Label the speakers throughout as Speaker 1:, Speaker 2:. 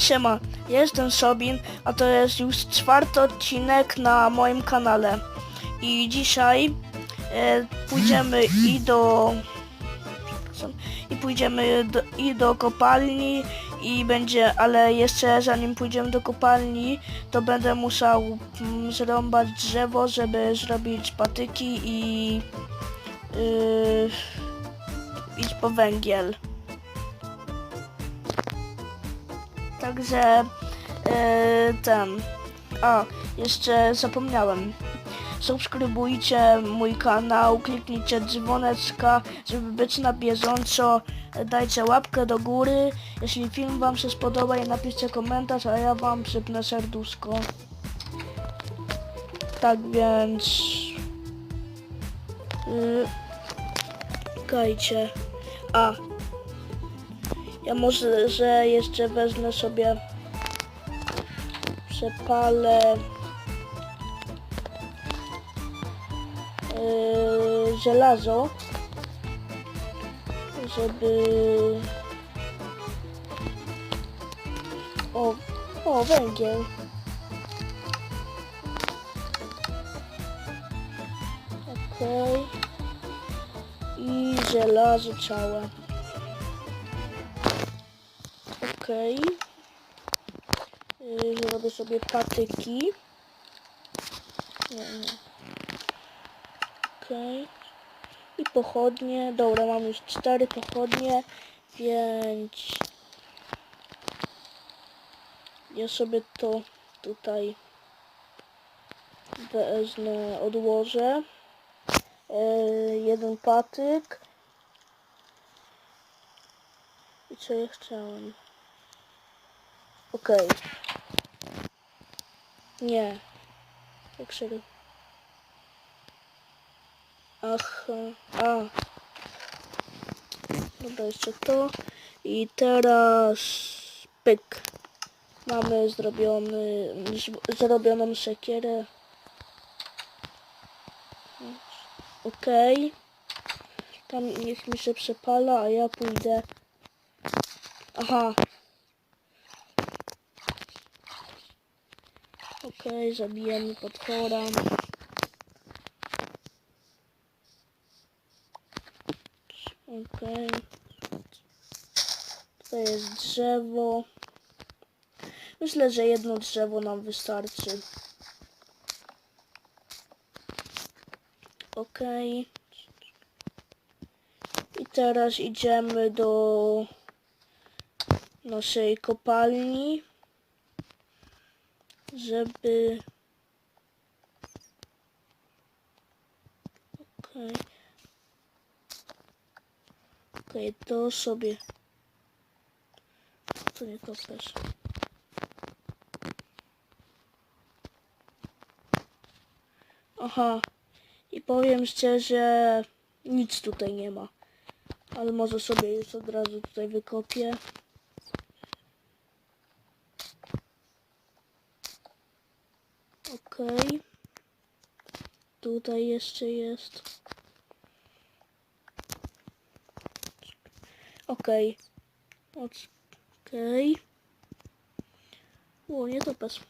Speaker 1: Siema, jestem Sobin, a to jest już czwarty odcinek na moim kanale. I dzisiaj e, pójdziemy i do... I pójdziemy do, i do kopalni i będzie, ale jeszcze zanim pójdziemy do kopalni, to będę musiał mm, zrąbać drzewo, żeby zrobić patyki i yy, iść po węgiel. Także yy, ten. A, jeszcze zapomniałem. Subskrybujcie mój kanał, kliknijcie dzwoneczka, żeby być na bieżąco. Dajcie łapkę do góry. Jeśli film Wam się spodoba i napiszcie komentarz, a ja Wam przypnę serduszko. Tak więc... Yy, czekajcie. A, ja może, że jeszcze wezmę sobie przepalę yy, żelazo, żeby o, o węgiel. Okej. I żelazo całe. Okej. Yy, Zrobię sobie patyki. Nie, nie. Okej. I pochodnie. Dobra, mam już cztery pochodnie, więc ja sobie to tutaj wezmę, odłożę. Yy, jeden patyk. I co ja chciałem? Okej. Nie. Jak się... ro- Ach, a. Dobra, jeszcze to. I teraz pyk. Mamy zrobiony, zrobioną sekierę. Okej. Tam niech mi się przepala, a ja pójdę. Aha. Okej, zabijemy potwora. Okej. To jest drzewo. Myślę, że jedno drzewo nam wystarczy. Okej. I teraz idziemy do naszej kopalni, żeby... Okej. Okej, to sobie... To nie kopesz. Aha. I powiem szczerze, nic tutaj nie ma. Ale może sobie już od razu tutaj wykopię. Okej. Tutaj jeszcze jest. Okej. Okej. O, nietoperz.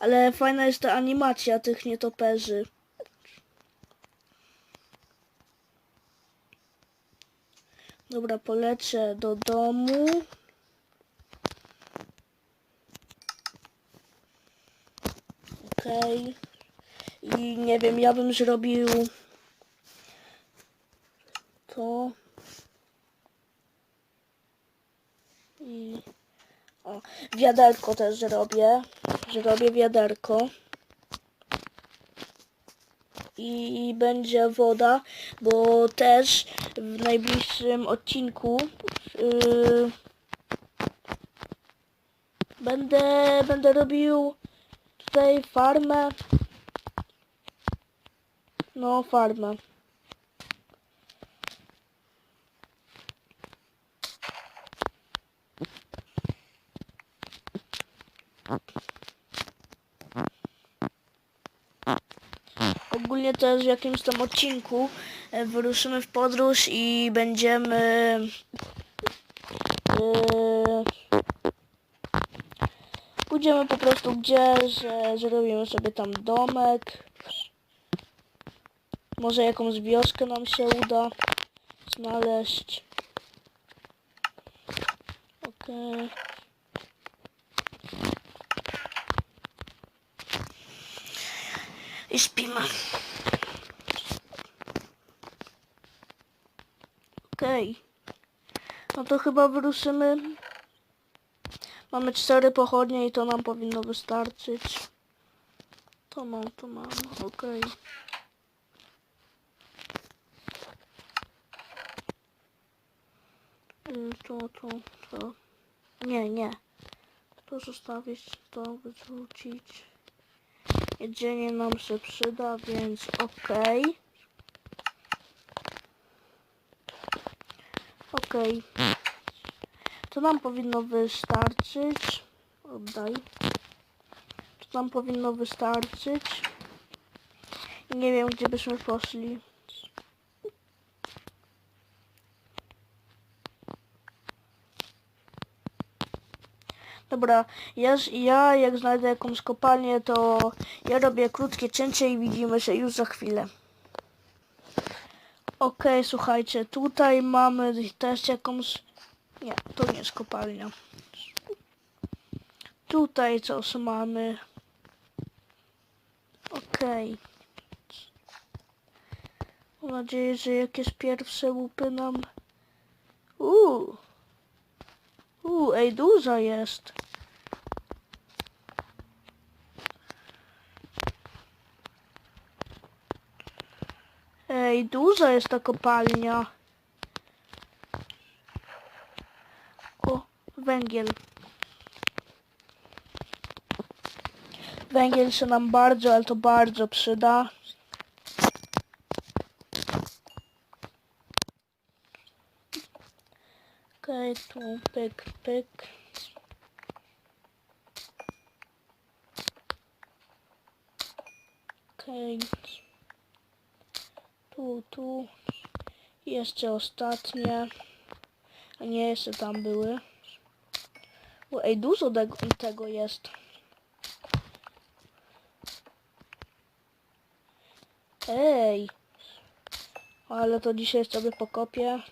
Speaker 1: Ale fajna jest ta animacja tych nietoperzy. Dobra, polecę do domu. Okej. I nie wiem, ja bym zrobił to. I o, wiaderko też zrobię. Zrobię wiaderko. I będzie woda, bo też w najbliższym odcinku yy, będę, będę robił tutaj farmę. No, farmę. Ogólnie też w jakimś tam odcinku e, wyruszymy w podróż i będziemy e, Pójdziemy po prostu gdzie, że zrobimy sobie tam domek. Może jakąś wioskę nam się uda znaleźć. Okej. I śpimy. Okej. No to chyba wyruszymy. Mamy cztery pochodnie i to nam powinno wystarczyć. To mam, to mam, okej. Y, To, to, to. Nie, nie. To zostawić, to wyrzucić. Jedzenie nam się przyda, więc okej. Okej. To nam powinno wystarczyć. Oddaj. To nam powinno wystarczyć. Nie wiem, gdzie byśmy poszli. Dobra, ja, ja jak znajdę jakąś kopalnię, to ja robię krótkie cięcie i widzimy się już za chwilę. Okej, słuchajcie, tutaj mamy też jakąś... Nie, to nie jest kopalnia. Tutaj coś mamy. Okej. Mam nadzieję, że jakieś pierwsze łupy nam... Uuu. Uuu, ej, duża jest. Ej, duża jest ta kopalnia. O, węgiel. Węgiel się nam bardzo, ale to bardzo przyda. Okej, tu pyk, pyk. Okej. Tu, tu. I Jeszcze ostatnie. A nie, jeszcze tam były. Ej, dużo tego, tego jest. Ej. Ale to dzisiaj sobie pokopię.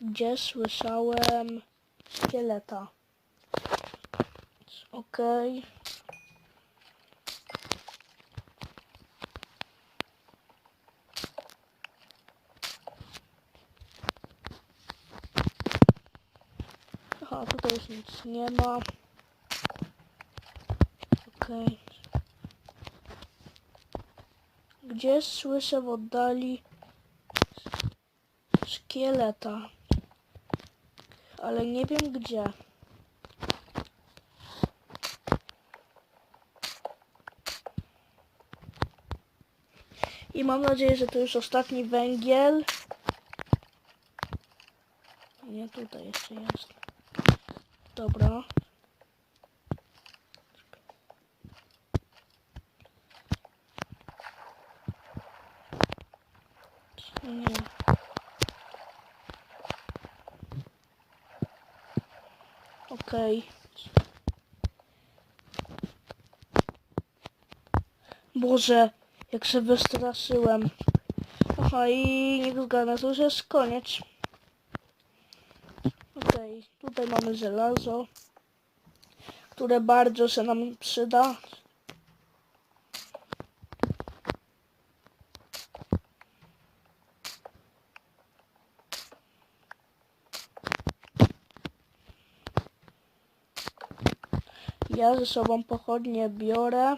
Speaker 1: Gdzie słyszałem szkieleta? Okej. Aha, tutaj już nic nie ma. Okej. Gdzie słyszę w oddali szkieleta? Ale nie wiem gdzie. I mam nadzieję, że to już ostatni węgiel. Nie, tutaj jeszcze jest. Dobra. Nie. Okej. Boże, jak się wystraszyłem. Aha, i niech zgadnę, to już jest koniec. Okej, tutaj mamy żelazo, które bardzo się nam przyda. Ja ze sobą pochodnie biorę.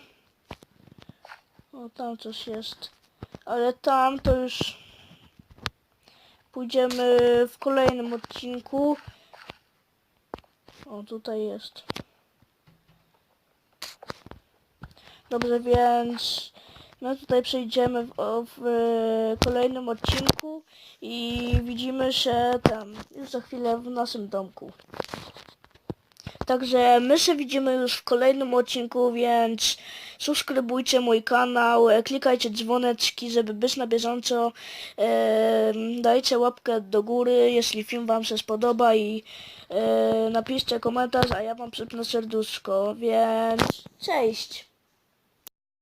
Speaker 1: O, tam coś jest. Ale tam to już pójdziemy w kolejnym odcinku. O, tutaj jest. Dobrze, więc my tutaj przejdziemy w, o, w e, kolejnym odcinku i widzimy się tam już za chwilę w naszym domku. Także my się widzimy już w kolejnym odcinku, więc subskrybujcie mój kanał, e, klikajcie dzwoneczki, żeby być na bieżąco. E, dajcie łapkę do góry, jeśli film wam się spodoba i e, napiszcie komentarz, a ja wam przypnę serduszko, więc cześć!